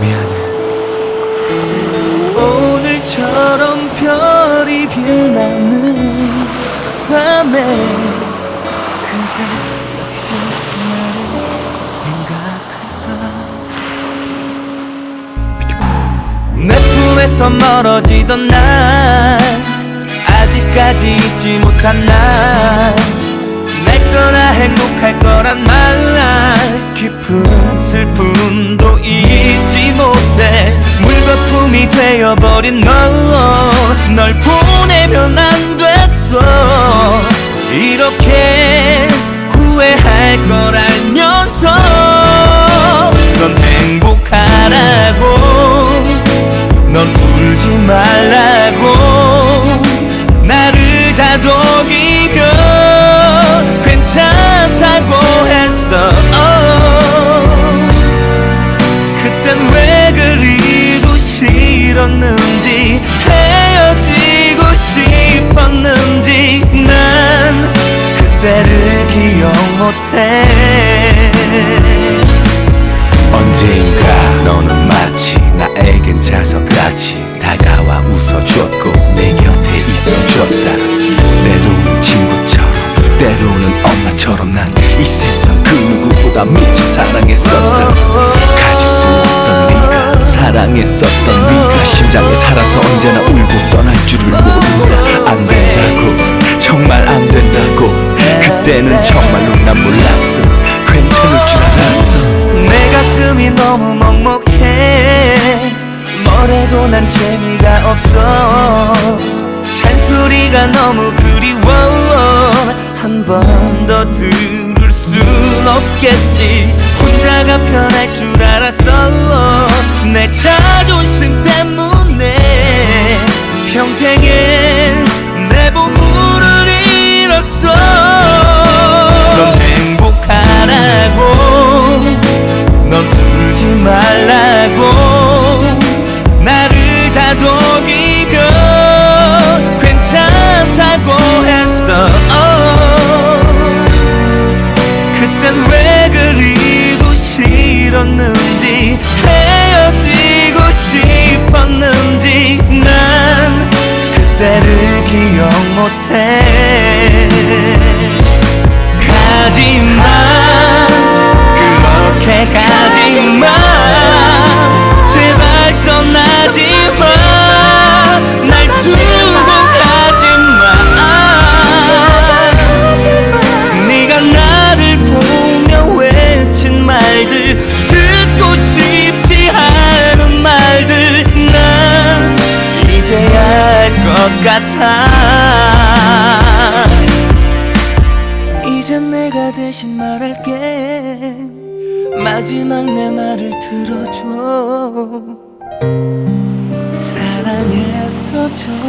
미안해. 오늘처럼 별이 빛나는 밤에 그대 역시 나를 생각할까? 내 품에서 멀어지던 날 아직까지 잊지 못한 날내 거라 행복할 거란 말 되어버린 너 못해. 언제인가 너는 마치 나에겐 자석같이 다가와 웃어줬고 내 곁에 있어줬다. 때로는 친구처럼 때로는 엄마처럼 난 이 세상 그 누구보다 미쳐 사랑했었다. 가질 수 없던 네가 사랑했었던 네가 심장에 살아서 언제나 울고 떠날 줄을 모른다. 안 된다고 정말 안 된다고 뭐래도 난 재미가 없어. 잔소리가 너무 그리워. 한 번 더 들을 순 없겠지. 혼자가 편할 줄 알았어 헤어지고 싶었는지 난 그때를 기억 못해. 가지마 같아. 이젠 내가 대신 말할게. 마지막 내 말을 들어줘. 사랑했어 줘